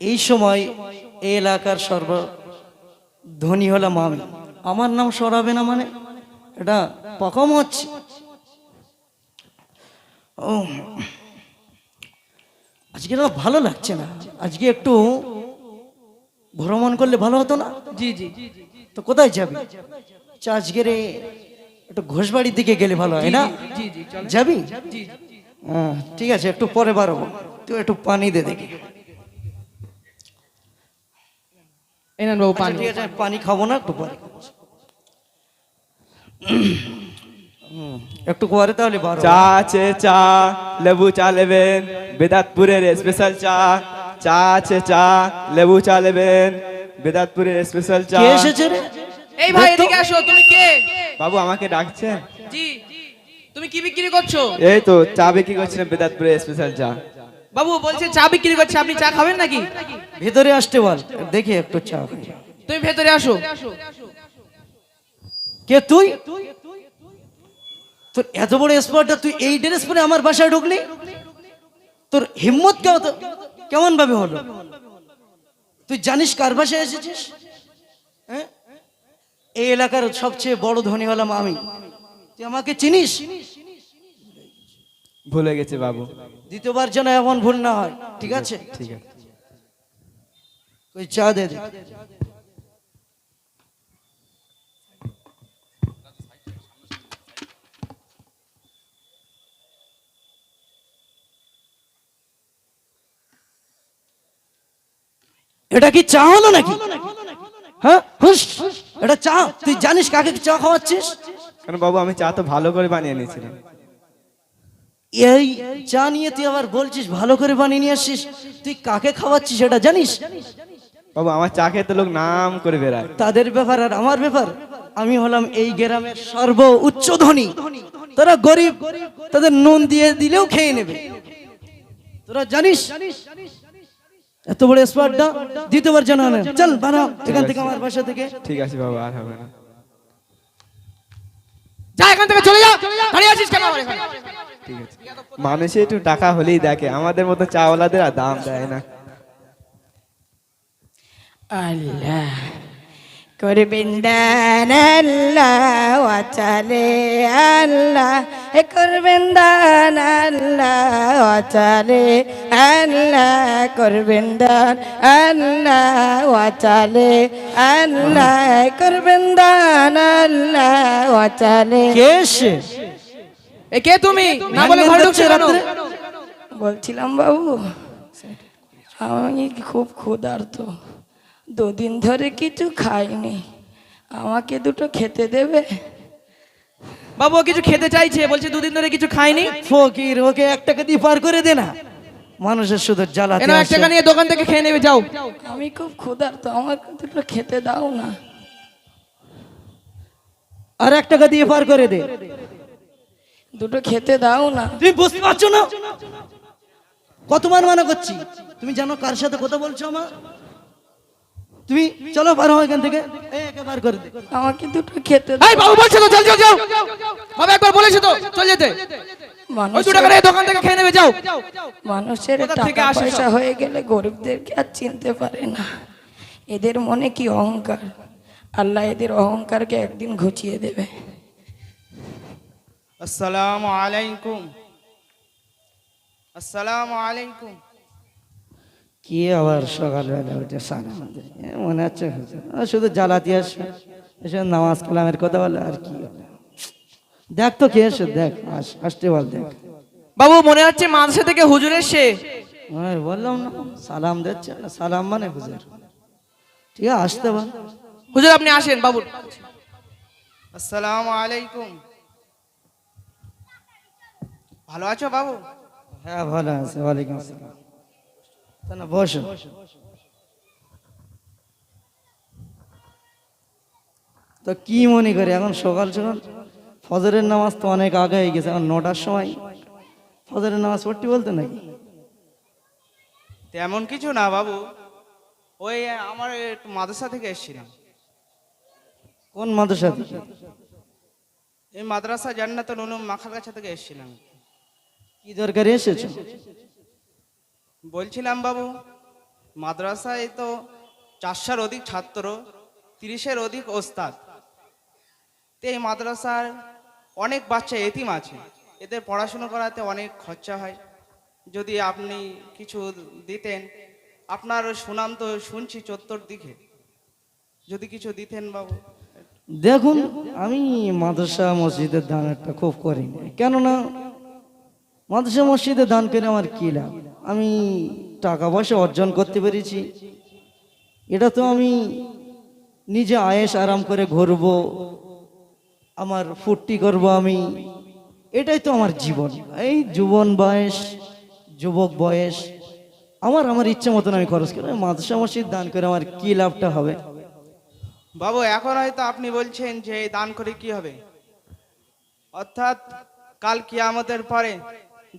এই সময় এই এলাকার সর্ব ধনী হলাম আমি। আমার নাম সরাবে না মানে? এটা পকম হচ্ছে। ও। আজকে না ভালো লাগছে না। আজকে একটু ভ্রমণ করলে ভালো হতো না? জি জি তো কোথায় যাবি? চা আজকের একটু ঘোষবাড়ির দিকে গেলে ভালো হয় না? যাবি? হ্যাঁ ঠিক আছে একটু পরে বাড়বো তুই একটু পানি দে দেখি। এই নেন বাবু পানি ঠিক আছে পানি খাব না একটু পরে একটু পরে তাহলে চা আছে চা লেবু চা নেবেন বেদাতপুরের স্পেশাল চা। চা আছে চা লেবু চা নেবেন বেদাতপুরের স্পেশাল চা। কে এসেছে রে? এই ভাই এদিকে আসো তুমি কে? বাবু আমাকে ডাকছেন? জি। তুমি কি বিক্রি করছ? এই তো চা বিক্রি করছিলাম বেদাতপুরের স্পেশাল চা। বাবু বলছে চা বিক্রি করছে আপনি চা খাবেন নাকি? ভেতরে আসতে বল দেখি একটু চা। তুমি ভেতরে আসো। কে তুই? তোর এত বড় স্পটটা তুই এই ড্রেস পরে আমার বাসায় ঢুকলি? তোর হিম্মত কেমন কেমন ভাবে হলো? তুই জানিস কার বাসায় এসেছিস? হ্যাঁ? এই এলাকার সবচেয়ে বড় ধনী হলাম আমি। তুই আমাকে চিনিস? ভুলে গেছে বাবু। দ্বিতীয়বার যেন এমন ভুল না হয় ঠিক আছে? ঠিক আছে। চা দে এটা কি চা হলো নাকি? হ্যাঁ? হুস এটা চা তুই জানিস কাকে চা খাওয়াচ্ছিস? কারণ বাবু আমি চা তো ভালো করে বানিয়ে নিয়েছিলাম। এই চা নিয়ে তুই আবার বলছিস ভালো করে বানিয়ে নিয়ে আসছিস তুই কাকে খাওয়াচ্ছিস সেটা জানিস? বাবু আমার চা খেতে লোক নাম করে বেড়ায়। তাদের ব্যাপার আর আমার ব্যাপার। আমি হলাম এই গ্রামের সর্ব উচ্চ ধনী। তারা গরিব তাদের নুন দিয়ে দিলেও খেয়ে নেবে। তোরা জানিস? এত বড় স্পটটা? দ্বিতীয়বার জানা না চল বানাও এখান থেকে আমার বাসা থেকে। ঠিক আছে বাবু আর হবে না। যা এখান থেকে চলে যা। দাঁড়িয়ে আছিস কেন আমার এখানে? ঠিক আছে। মানুষে একটু টাকা হলেই দেখে আমাদের মতো চাওয়ালাদের আর দাম দেয় না। আল্লাহ করবেন দান আল্লাহ ওয়াচালে আল্লাহ এ করবেন দান আল্লাহ ওয়াচালে আল্লাহ করবেন দান আল্লাহ ওয়াচালে আল্লাহ করবেন দান আল্লাহ ওয়াচালে কে এসে এ কে তুমি? না বলে ঘরে ঢুকছো কেন? বলছিলাম বাবু আমি খুব ক্ষুধার্ত। দুদিন ধরে কিছু খাইনি। আমাকে দুটো খেতে দেবে? বাবু ও কিছু খেতে চাইছে বলছে দুদিন ধরে কিছু খাইনি। ফকির ওকে এক টাকা দিয়ে পার করে দে না। মানুষের শুধু জ্বালাতে এনে এক টাকা নিয়ে দোকান থেকে খেয়ে নেবে যাও। আমি খুব ক্ষুধার্ত আমাকে দুটো খেতে দাও না। আর এক টাকা দিয়ে পার করে দে। দুটো খেতে দাও না। তুমি বুঝতে পারছ না? কতবার মানা করছি? তুমি জানো কার সাথে কথা বলছো আমার? তুমি চলো বার হও এখান থেকে। বার করে দে। আমাকে দুটো খেতে দাও। এই বাবু বলছে তো চল চল যাও বাবা একবার বলেছে তো চল যেতে। ওই দু মানুষের দোকান থেকে খেয়ে নেবে যাও। মানুষের টাকা পয়সা হয়ে গেলে গরিবদেরকে আর চিনতে পারে না। এদের মনে কি অহংকার? আল্লাহ এদের অহংকারকে একদিন ঘুচিয়ে দেবে। আসসালামু আলাইকুম। আসসালামু আলাইকুম। কি আবার সকালবেলা উঠে দেয়। মনে হচ্ছে শুধু জ্বালাতি আসে এসে নামাজ কালামের কথা বলে আর কি দেখ তো কে এসে দেখ আস- আসতে বল দেখ। বাবু মনে হচ্ছে মাদ্রাসা থেকে হুজুর এসে বললাম না সালাম দিচ্ছে না, সালাম মানে হুজুর। ঠিক আছে আসতে বল। হুজুর আপনি আসেন বাবু আসসালামু আলাইকুম। ভালো আছো বাবু? হ্যাঁ ভালো আছে ওয়ালাইকুম আসসালাম। না বসো। তো কি মনে করে এখন সকাল সকাল ফজরের নামাজ তো অনেক আগে হয়ে গেছে এখন নটার সময়। ফজরের নামাজ পড়তে বলতে নাকি তেমন কিছু না বাবু। ওই আমার একটু মাদ্রাসা থেকে এসেছিলাম। কোন মাদ্রাসা থেকে? এই মাদ্রাসা জান্নাতুল উলুম মাখালগাছা থেকে এসেছিলাম। কি দরকারে এসেছ? বলছিলাম বাবু মাদ্রাসায় তো চারশোর অধিক ছাত্র তিরিশের অধিক ওস্তাদ। এই মাদ্রাসার অনেক বাচ্চা এতিম আছে এদের পড়াশুনো করাতে অনেক খরচা হয়। যদি আপনি কিছু দিতেন আপনার সুনাম তো শুনছি চত্বর দিকে। যদি কিছু দিতেন বাবু। দেখুন আমি মাদ্রাসা মসজিদের দান একটা খুব করি কেননা মাদ্রাসা মসজিদে দান করে আমার কী লাভ? আমি টাকা পয়সা অর্জন করতে পেরেছি। এটা তো আমি নিজে আয়েস আরাম করে ঘুরবো, আমার ফুর্তি করব আমি। এটাই তো আমার জীবন। এই যুবন বয়স, যুবক বয়স, আমার আমার ইচ্ছে মতন আমি খরচ করি। মাদ্রাসা মসজিদ দান করে আমার কী লাভটা হবে? বাবু, এখন হয়তো আপনি বলছেন যে দান করে কি হবে? অর্থাৎ কাল কিয়ামতের পরে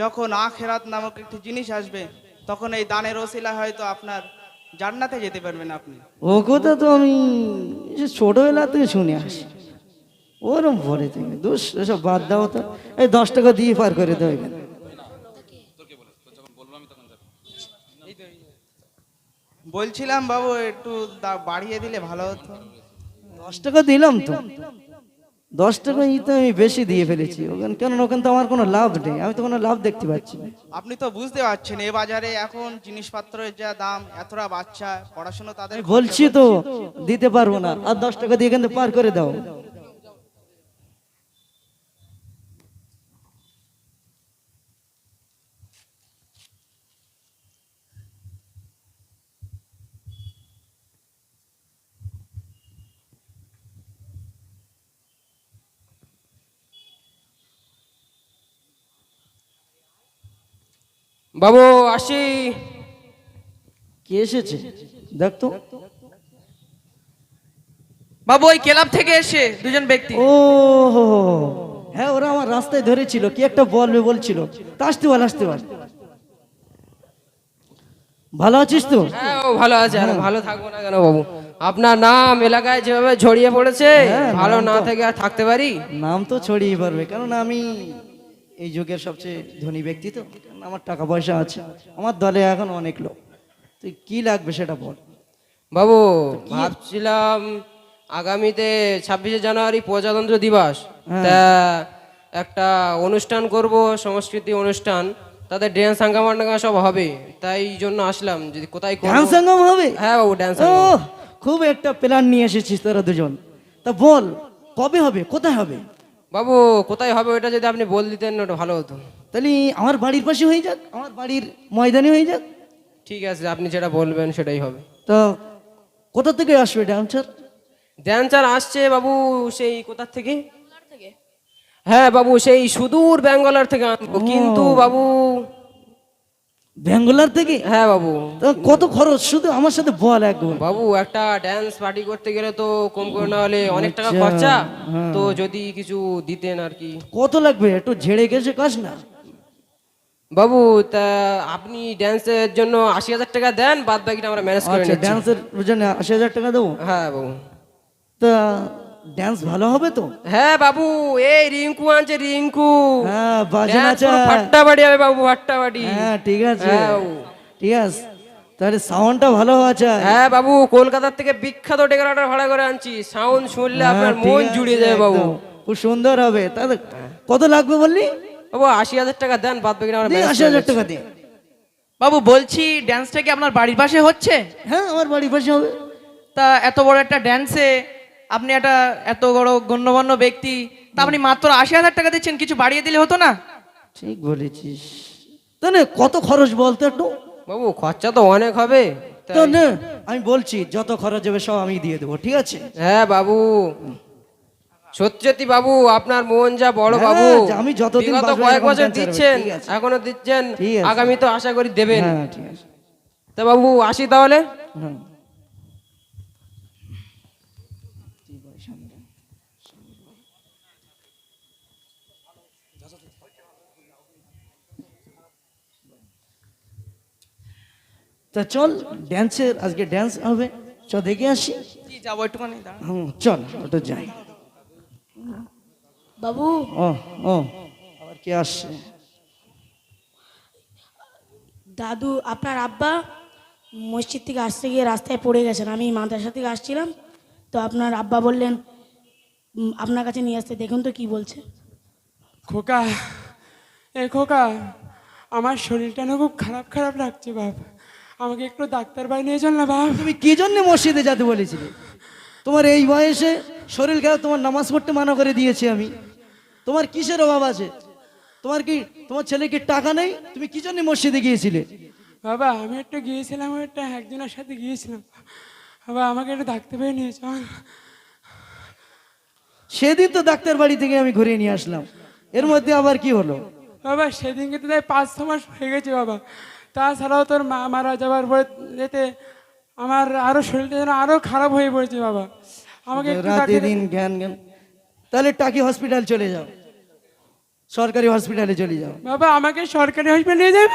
যখন আখেরাত নামক একটি জিনিস আসবে তখন এই দানের ওসিলা হয়তো আপনার জান্নাতে যেতে পারবেন আপনি। ও কথা তো আমি ছোটবেলা থেকে শুনে আসি। ওরম ভরে থেকে দোষ এসব বাদ দাও তো। এই দশ টাকা দিয়ে পার করে দেবে বলছিলাম বাবু একটু বাড়িয়ে দিলে ভালো হতো। দশ টাকা দিলাম তো। দশ টাকা তো আমি বেশি দিয়ে ফেলেছি। ওখানে কেন ওখানে তো আমার কোনো লাভ নেই। আমি তো কোনো লাভ দেখতে পাচ্ছি না। আপনি তো বুঝতে পারছেন এ বাজারে এখন জিনিসপত্রের যা দাম এতটা বাচ্চা পড়াশোনা তাদের বলছি তো দিতে পারব না। আর দশ টাকা দিয়ে কিন্তু পার করে দাও। বাবু আসি। কে এসেছে? দেখ তো। বাবু ওই ক্লাব থেকে এসে দুজন ব্যক্তি। ও। হ্যাঁ ওরা আমার রাস্তায় ধরেছিল কি একটা বলবে বলছিল। তা আসতে বল আসতে বল ভালো আছিস তো? হ্যাঁ ভালো আছে আর ভালো থাকব না কেন বাবু? আপনার নাম এলাকায় যেভাবে ছড়িয়ে পড়েছে হ্যাঁ, ভালো না থেকে আর থাকতে পারি? নাম তো ছড়িয়ে পারবে কারণ আমি এই যুগের সবচেয়ে ধনী ব্যক্তি তো। আমার টাকা পয়সা আছে। আমার দলে এখন অনেক লোক। তুই কি লাগবে সেটা বল। বাবু ভাবছিলাম আগামীতে ছাব্বিশে জানুয়ারি প্রজাতন্ত্র দিবস। হ্যাঁ। তা একটা অনুষ্ঠান করব সংস্কৃতি অনুষ্ঠান। তাদের ড্যান্স হাঙ্গামা সব হবে। তাই জন্য আসলাম। যদি কোথায়? ডান্স হবে? হ্যাঁ বাবু ড্যান্স খুব একটা প্ল্যান নিয়ে এসেছিস তোরা দুজন। তা বল কবে হবে? কোথায় হবে? বাবু কোথায় হবে ওটা যদি আপনি বল দিতেন ওটা ভালো হতো। তাহলে আমার বাড়ির পাশে হয়ে যাক আমার বাড়ির ময়দানে হয়ে যাক। ঠিক আছে আপনি যেটা বলবেন সেটাই হবে। তো কোথা থেকে আসবে ড্যান্সার ড্যান্সার আসছে বাবু সেই কোথার থেকে? হ্যাঁ বাবু সেই সুদূর ব্যাঙ্গালোর থেকে আনব। কিন্তু বাবু ব্যাঙ্গালোর থেকে? হ্যাঁ বাবু। কত খরচ? শুধু আমার সাথে বল একবার বাবু একটা ড্যান্স পার্টি করতে গেলে তো কম করে না হলে অনেক টাকা আচ্ছা, খরচা। হ্যাঁ। তো যদি কিছু দিতেন আর কি। কত লাগবে? একটু ঝেড়ে গেছে কাজ না? বাবু তা আপনি ড্যান্সের জন্য আশি হাজার টাকা দেন বাদ বাকিটা আমরা ম্যানেজ করে আচ্ছা নিচ্ছি। ডান্সের জন্য আশি হাজার টাকা দেবো? হ্যাঁ বাবু। তা ডান্স ভালো হবে তো? হ্যাঁ বাবু এই রিঙ্কু আনছে রিঙ্কু। হ্যাঁ বাজে Dance ফাট্টা বাড়ি হবে বাবু ফাট্টা বাড়ি। হ্যাঁ ঠিক আছে। হ্যাঁ, ঠিক আছে। তাহলে সাউন্ডটা ভালো হওয়া চাই। হ্যাঁ বাবু কলকাতার থেকে বিখ্যাত ডেকোরেটর ভাড়া করে আনছি। সাউন্ড শুনলে হ্যাঁ, আপনার মন আছে, জুড়িয়ে যাবে বাবু। খুব সুন্দর হবে। তাহলে কত লাগবে বললি? বাবু আশি হাজার টাকা দেন বাদ বাকি আমরা আশি হাজার টাকা দে। বাবু বলছি ড্যান্সটা কি আপনার বাড়ির পাশে হচ্ছে? হ্যাঁ আমার বাড়ির পাশে হবে। তা এত বড় একটা ড্যান্সে আপনি একটা এত বড় গণ্যমান্য ব্যক্তি তা আপনি মাত্র আশি হাজার টাকা দিচ্ছেন কিছু বাড়িয়ে দিলে হতো না? ঠিক বলেছিস। তাহলে কত খরচ বলতো একটু? বাবু খরচা তো অনেক হবে। তো নে, আমি বলছি যত খরচ হবে সব আমি দিয়ে দেবো ঠিক আছে? হ্যাঁ বাবু। সত্যি বাবু আপনার মন যা বড় হ্যাঁ, বাবু। আমি যতদিন কয়েক বছর দিচ্ছেন এখনও দিচ্ছেন আগামী তো আশা করি দেবেন। হ্যাঁ ঠিক আছে। তা বাবু আসি তাহলে হ্যাঁ তা চল ড্যান্সের আজকে ড্যান্স হবে। চ দেখে আসি। যাব একটুখানি। হুম চল ওটা যাই। বাবু। ও ও আবার কে আসছে? দাদু আপনার আব্বা মসজিদ থেকে আসতে গিয়ে রাস্তায় পড়ে গেছেন। আমি মাদ্রাসা থেকে আসছিলাম তো আপনার আব্বা বললেন আপনার কাছে নিয়ে আসতে দেখুন তো কি বলছে। খোকা এ খোকা আমার শরীরটা না খুব খারাপ খারাপ লাগছে বাপ। আমাকে একটু ডাক্তার বাড়ি নিয়ে চল না বাপ। তুমি কি জন্য মসজিদে যেতে বলেছিলে? তোমার এই বয়সে শরীর খারাপ তোমার নামাজ পড়তে মানা করে দিয়েছি আমি। তোমার কিসের অভাব আছে? তোমার কি তোমার ছেলে কি টাকা নেই? তুমি কি জন্য মসজিদে গিয়েছিলে? বাবা আমি একটু গিয়েছিলাম একটা একজনের সাথে গিয়েছিলাম। বাবা আমাকে একটু ডাক্তার বাড়ি নিয়ে চল। সেদিন তো ডাক্তার বাড়ি থেকে আমি ঘুরিয়ে নিয়ে আসলাম। এর মধ্যে আবার কি হলো? বাবা সেদিনকে তো তাই পাঁচ ছ মাস হয়ে গেছে বাবা। তাছাড়াও তোর মা মারা যাওয়ার পরে যেতে আমার আরও শরীরটা যেন আরও খারাপ হয়ে পড়েছে বাবা। আমাকে রাতে দিন জ্ঞান জ্ঞান। তাহলে টাকি হসপিটাল চলে যাও। সরকারি হসপিটালে চলে যাও। বাবা আমাকে সরকারি হসপিটাল নিয়ে যাবে?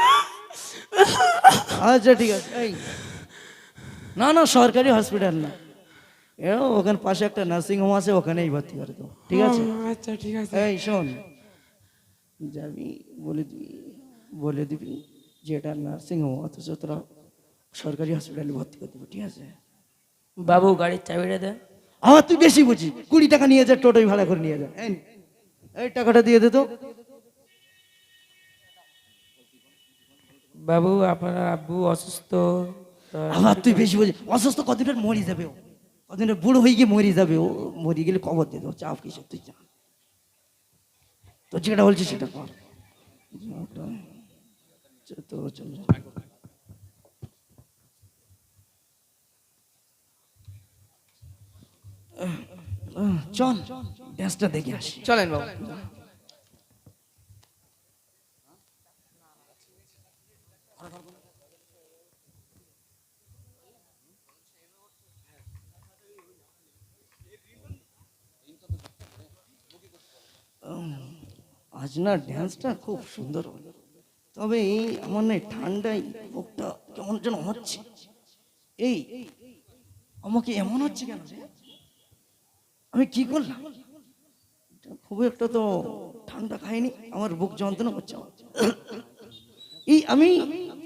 আচ্ছা ঠিক আছে। এই। না না সরকারি হসপিটাল না। এ ওখানে পাশে একটা নার্সিং হোম আছে ওখানেই ভর্তি করে দেবো। ঠিক আছে? আচ্ছা ঠিক আছে। এই শোন। যাবি বলে দিবি বলে দিবি। যে এটা নার্সিং হোম অথচ তোরা সরকারি হসপিটালে ভর্তি করে দেবো ঠিক আছে? বাবু গাড়ির চাবিটা দে। আমার তুই বেশি বুঝি কুড়ি টাকা নিয়ে যা টোটোই ভাড়া করে নিয়ে যা। এই টাকাটা দিয়ে দে তো। বাবু আপনার আব্বু অসুস্থ আমার তুই বেশি বুঝি অসুস্থ কদিনের মরি যাবে ও? কদিনের বুড়ো হয়ে গিয়ে মরি যাবে ও? মরি গেলে কবর দিয়ে দেবো চাপ কিসব তুই যা। তো যেটা বলছিস সেটা কর। তো চল চল ড্যান্সটা দেখে আসি। চলেন বাবু। আজ না ড্যান্সটা খুব সুন্দর হলো। তবে এই আমার না ঠান্ডায় বুকটা কেমন যেন হচ্ছে। এই আমাকে এমন হচ্ছে কেন রে? আমি কি করলাম? খুব একটা তো ঠান্ডা খাইনি আমার বুক যন্ত্রণা আমার। এই আমি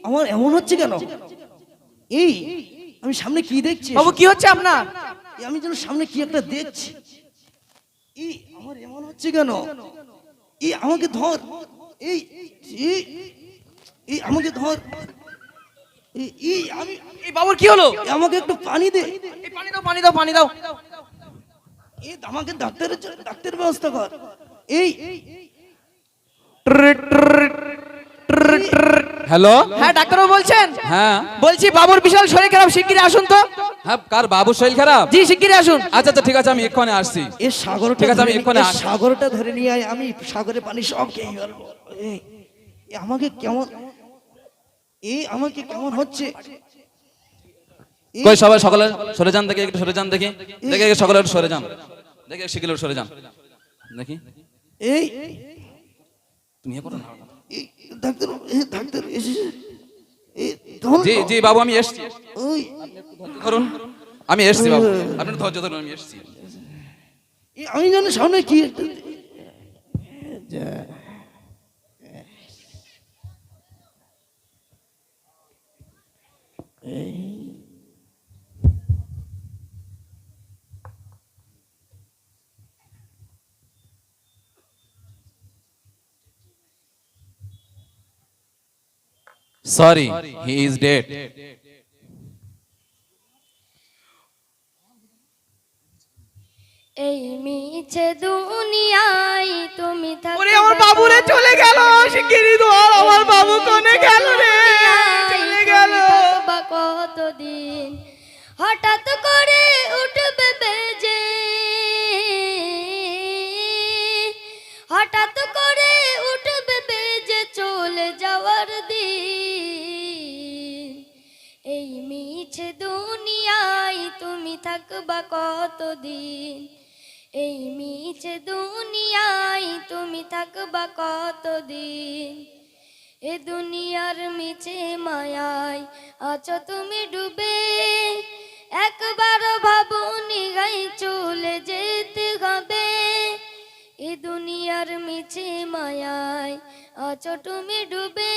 আমার এমন হচ্ছে কেন? এই আমি সামনে কি দেখছি? বাবু কি হচ্ছে আপনার? আমি যেন সামনে কি একটা দেখছি। এই আমার এমন হচ্ছে কেন? এই আমাকে ধর। এই এই আমাকে ধর। এই আমি এই বাবুর কি হলো? আমাকে একটু পানি দে। এই পানি দাও পানি দাও পানি দাও। এই আমাকে ডাক্তারের ডাক্তারের ব্যবস্থা কর। এই। হ্যালো? হ্যাঁ ডাক্তারবাবু বলছেন? হ্যাঁ। বলছি বাবুর বিশাল শরীর খারাপ শিগগিরই আসুন তো। হ্যাঁ কার বাবু শরীর খারাপ? জি শিগগিরই আসুন। আচ্ছা আচ্ছা ঠিক আছে আমি এক্ষণে আসছি। এ ঠিক আছে, আমি ধরে নি- এক্ষুনি এ আসছি। সাগরটা ধরে নিয়ে আয় আমি সাগরে পানি সব খেয়ে আমাকে কেমন এই আমাকে কেমন হচ্ছে? কই সবাই সকলে সরে যান দেখি একটু সরে যান দেখি। দেখি সকলে সরে যান। দেখি শিখিলে সরে যান। দেখি। এই তুমি করো না এই, ডাক্তার ডাক্তার জি জি বাবু আমি এসছি। ওই। করুন আমি এসছি বাবু। আপনি ধৈর্য ধরুন আমি এসছি। এই, আমি জানি সামনে কি এই সরি হি ইজ ডেড এই মিছে দুনিয়ায় তুমি থাকবে ওরে আমার বাবুরে চলে গেল শিগগিরই ধর আমার বাবু কোনে গেল রে। হঠাৎ করে উঠবে বেজে। হঠাৎ করে উঠবে বেজে চলে যাওয়ার দিন। এই মিছে দুনিয়ায় তুমি থাকবা কতদিন? এই মিছে দুনিয়ায় তুমি থাকবা কতদিন? এ দুনিয়ার মিছে মায়ায় আছো তুমি ডুবে। একবার ভাবনি গাই চলে যেতে হবে। এ দুনিয়ার মিছে মায়ায় আছো তুমি ডুবে।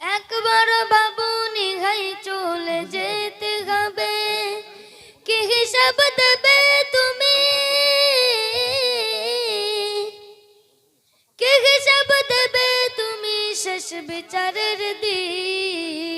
একবার বাবু নিঘাই চলে যেতে হবে। কি হিসাব দেবে তুমি? কি হিসাব দেবে তুমি? শেষ বিচারের দিন।